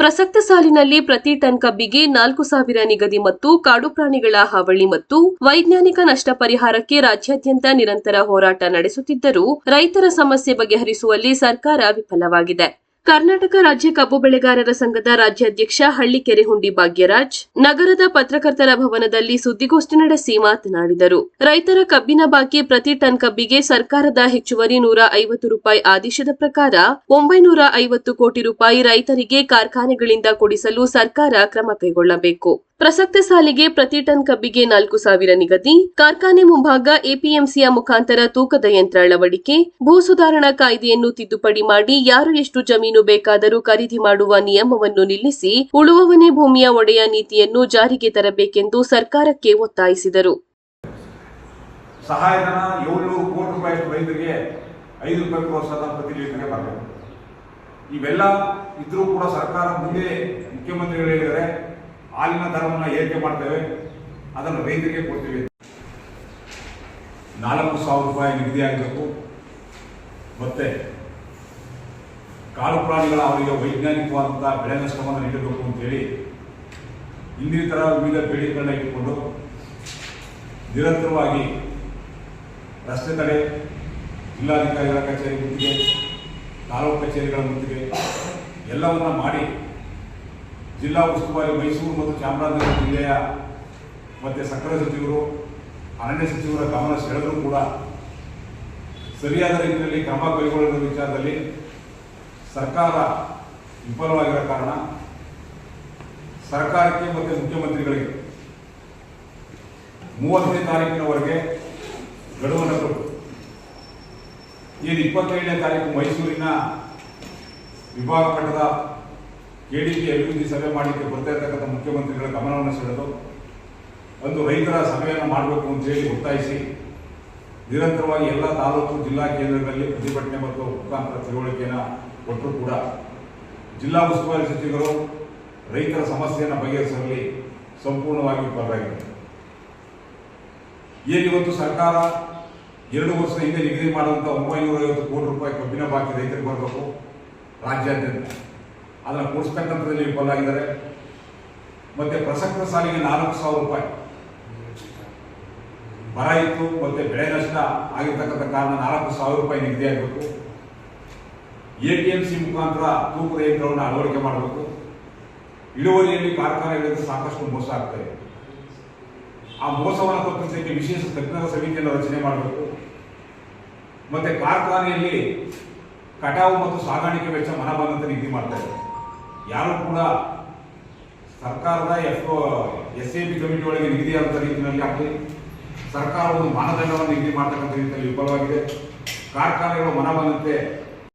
ಪ್ರಸಕ್ತ ಸಾಲಿನಲ್ಲಿ ಪ್ರತಿ ಟನ್ ಕಬ್ಬಿಗೆ ನಾಲ್ಕು ಸಾವಿರ ನಿಗದಿ ಮತ್ತು ಕಾಡು ಪ್ರಾಣಿಗಳ ಹಾವಳಿ ಮತ್ತು ವೈಜ್ಞಾನಿಕ ನಷ್ಟ ಪರಿಹಾರಕ್ಕೆ ರಾಜ್ಯಾದ್ಯಂತ ನಿರಂತರ ಹೋರಾಟ ನಡೆಸುತ್ತಿದ್ದರೂ ರೈತರ ಸಮಸ್ಯೆ ಬಗೆಹರಿಸುವಲ್ಲಿ ಸರ್ಕಾರ ವಿಫಲವಾಗಿದೆ. ಕರ್ನಾಟಕ ರಾಜ್ಯ ಕಬ್ಬು ಬೆಳೆಗಾರರ ಸಂಘದ ರಾಜ್ಯಾಧ್ಯಕ್ಷ ಹಳ್ಳಿಕೆರೆ ಹುಂಡಿ ಭಾಗ್ಯರಾಜ್, ನಗರದ ಪತ್ರಕರ್ತರ ಭವನದಲ್ಲಿ ಸುದ್ದಿಗೋಷ್ಠಿ ನಡೆಸಿ ಮಾತನಾಡಿದರು. ರೈತರ ಕಬ್ಬಿನ ಬಾಕಿ ಪ್ರತಿ ಟನ್ ಕಬ್ಬಿಗೆ ಸರ್ಕಾರದ ಹೆಚ್ಚುವರಿ ನೂರ ಐವತ್ತು ರೂಪಾಯಿ ಆದೇಶದ ಪ್ರಕಾರ ಒಂಬೈನೂರ ಐವತ್ತು ಕೋಟಿ ರೂಪಾಯಿ ರೈತರಿಗೆ ಕಾರ್ಖಾನೆಗಳಿಂದ ಕೊಡಿಸಲು ಸರ್ಕಾರ ಕ್ರಮ ಕೈಗೊಳ್ಳಬೇಕು. ಪ್ರಸಕ್ತ ಸಾಲಿಗೆ ಪ್ರತಿ ಟನ್ ಕಬ್ಬಿಗೆ ನಾಲ್ಕು ಸಾವಿರ ನಿಗದಿ, ಕಾರ್ಖಾನೆ ಮುಂಭಾಗ ಎಪಿಎಂಸಿಯ ಮುಖಾಂತರ ತೂಕದ ಯಂತ್ರ ಅಳವಡಿಕೆ, ಭೂ ಸುಧಾರಣಾ ಕಾಯ್ದೆಯನ್ನು ತಿದ್ದುಪಡಿ ಮಾಡಿ ಯಾರು ಎಷ್ಟು ಜಮೀನು ಬೇಕಾದರೂ ಖರೀದಿ ಮಾಡುವ ನಿಯಮವನ್ನು ನಿಲ್ಲಿಸಿ ಉಳುವವನೇ ಭೂಮಿಯ ಒಡೆಯ ನೀತಿಯನ್ನು ಜಾರಿಗೆ ತರಬೇಕೆಂದು ಸರ್ಕಾರಕ್ಕೆ ಒತ್ತಾಯಿಸಿದರು. ಇವೆಲ್ಲ ಇದ್ರೂ ಕೂಡ ಸರ್ಕಾರ ಮುಂದೆ ಮುಖ್ಯಮಂತ್ರಿಗಳು ಹೇಳಿದರೆ ಹಾಲಿನ ದರವನ್ನು ಏರಿಕೆ ಮಾಡ್ತೇವೆ, ಅದನ್ನು ರೈತರಿಗೆ ಕೊಡ್ತೀವಿ ನಾಲ್ಕು ಸಾವಿರ ರೂಪಾಯಿ ನಿಗದಿ ಆಗಬೇಕು. ಮತ್ತೆ ಕಾಡು ಪ್ರಾಣಿಗಳ ಅವರಿಗೆ ವೈಜ್ಞಾನಿಕವಾದಂತಹ ಬೆಳೆ ನಷ್ಟವನ್ನು ನೀಡಬೇಕು ಅಂತೇಳಿ ಇನ್ನಿತರ ವಿವಿಧ ಬೇಡಿಕೆಗಳನ್ನ ಇಟ್ಟುಕೊಂಡು ನಿರಂತರವಾಗಿ ರಸ್ತೆ ತಡೆ, ಜಿಲ್ಲಾಧಿಕಾರಿಗಳ ಕಚೇರಿ ಮುತ್ತಿಗೆ, ತಾಲೂಕು ಕಚೇರಿಗಳ ಮುತ್ತಿಗೆ ಎಲ್ಲವನ್ನ ಮಾಡಿ ಜಿಲ್ಲಾ ಉಸ್ತುವಾರಿ ಮೈಸೂರು ಮತ್ತು ಚಾಮರಾಜನಗರ ಜಿಲ್ಲೆಯ ಮತ್ತು ಸಕ್ಕರೆ ಸಚಿವರು, ಅರಣ್ಯ ಸಚಿವರ ಗಮನ ಸೆಳೆದರೂ ಕೂಡ ಸರಿಯಾದ ರೀತಿಯಲ್ಲಿ ಕ್ರಮ ಕೈಗೊಳ್ಳುವ ವಿಚಾರದಲ್ಲಿ ಸರ್ಕಾರ ವಿಫಲವಾಗಿರೋ ಕಾರಣ ಸರ್ಕಾರಕ್ಕೆ ಮತ್ತು ಮುಖ್ಯಮಂತ್ರಿಗಳಿಗೆ ಮೂವತ್ತನೇ ತಾರೀಕಿನವರೆಗೆ ಗಡುವನ್ನು ಕೊಟ್ಟು ಏನು ಇಪ್ಪತ್ತೈದನೇ ತಾರೀಕು ಮೈಸೂರಿನ ವಿಭಾಗ ಮಟ್ಟದ ಕೆಡಿಪಿ ಅಭಿವೃದ್ಧಿ ಸಭೆ ಮಾಡಲಿಕ್ಕೆ ಬರ್ತಾ ಇರತಕ್ಕಂಥ ಮುಖ್ಯಮಂತ್ರಿಗಳ ಗಮನವನ್ನು ಸೆಳೆದು ಒಂದು ರೈತರ ಸಭೆಯನ್ನು ಮಾಡಬೇಕು ಅಂತ ಹೇಳಿ ಒತ್ತಾಯಿಸಿ ನಿರಂತರವಾಗಿ ಎಲ್ಲ ತಾಲೂಕು ಜಿಲ್ಲಾ ಕೇಂದ್ರಗಳಲ್ಲಿ ಪ್ರತಿಭಟನೆ ಮತ್ತು ಮುಖಾಂತರ ತಿಳುವಳಿಕೆಯನ್ನು ಕೊಟ್ಟರೂ ಕೂಡ. ಜಿಲ್ಲಾ ಉಸ್ತುವಾರಿ ಸಚಿವರು ರೈತರ ಸಮಸ್ಯೆಯನ್ನು ಬಗೆಹರಿಸುವಲ್ಲಿ ಸಂಪೂರ್ಣವಾಗಿ ವಿಫಲರಾಗಿದೆ ಏನಿವತ್ತು ಸರ್ಕಾರ ಎರಡು ವರ್ಷ ಹಿಂದೆ ನಿಗದಿ ಮಾಡುವಂಥ ಒಂಬೈನೂರ ಐವತ್ತು ಕೋಟಿ ರೂಪಾಯಿ ಕಬ್ಬಿನ ಬಾಕಿ ರೈತರಿಗೆ ಬರಬೇಕು ರಾಜ್ಯಾದ್ಯಂತ. ಅದನ್ನು ಕೊಡಿಸ್ತಕ್ಕಂಥದ್ದಲ್ಲಿ ವಿಫಲಾಗಿದ್ದಾರೆ ಮತ್ತೆ ಪ್ರಸಕ್ತ ಸಾಲಿಗೆ ನಾಲ್ಕು ಸಾವಿರ ರೂಪಾಯಿ. ಬರ ಇತ್ತು, ಮತ್ತೆ ಬೆಳೆ ನಷ್ಟ ಆಗಿರ್ತಕ್ಕಂಥ ಕಾರಣ ನಾಲ್ಕು ಸಾವಿರ ರೂಪಾಯಿ ನಿಗದಿ ಆಗಬೇಕು. ಎ ಪಿ ಎಂ ಸಿ ಮುಖಾಂತರ ತೂಕದ ಯಂತ್ರವನ್ನು ಅಳವಡಿಕೆ ಮಾಡಬೇಕು. ಇಳುವರಿಯಲ್ಲಿ ಕಾರ್ಖಾನೆಗಳಿಂದ ಸಾಕಷ್ಟು ಮೋಸ ಆಗ್ತದೆ. ಆ ಮೋಸವನ್ನು ತಪ್ಪಿಸಲಿಕ್ಕೆ ವಿಶೇಷ ತಜ್ಞರ ಸಮಿತಿಯನ್ನು ರಚನೆ ಮಾಡಬೇಕು. ಮತ್ತೆ ಕಾರ್ಖಾನೆಯಲ್ಲಿ ಕಟಾವು ಮತ್ತು ಸಾಗಾಣಿಕೆ ವೆಚ್ಚ ಮನಬಂದಂತೆ ನಿಗದಿ ಮಾಡ್ತಾ ಇದೆ ಯಾರು ಕೂಡ ಸರ್ಕಾರದ F, S A P committee ಒಳಗೆ ನಿಗದಿಯಾದಂಥ ರೀತಿಯಲ್ಲಿ ಆಗಲಿ, ಸರ್ಕಾರ ಒಂದು ಮಾನದಂಡವನ್ನು ನಿಗದಿ ಮಾಡ್ತಕ್ಕಂಥ ರೀತಿಯಲ್ಲಿ ವಿಫಲವಾಗಿದೆ. ಕಾರ್ಖಾನೆಗಳು ಮನ ಬಂದಂತೆ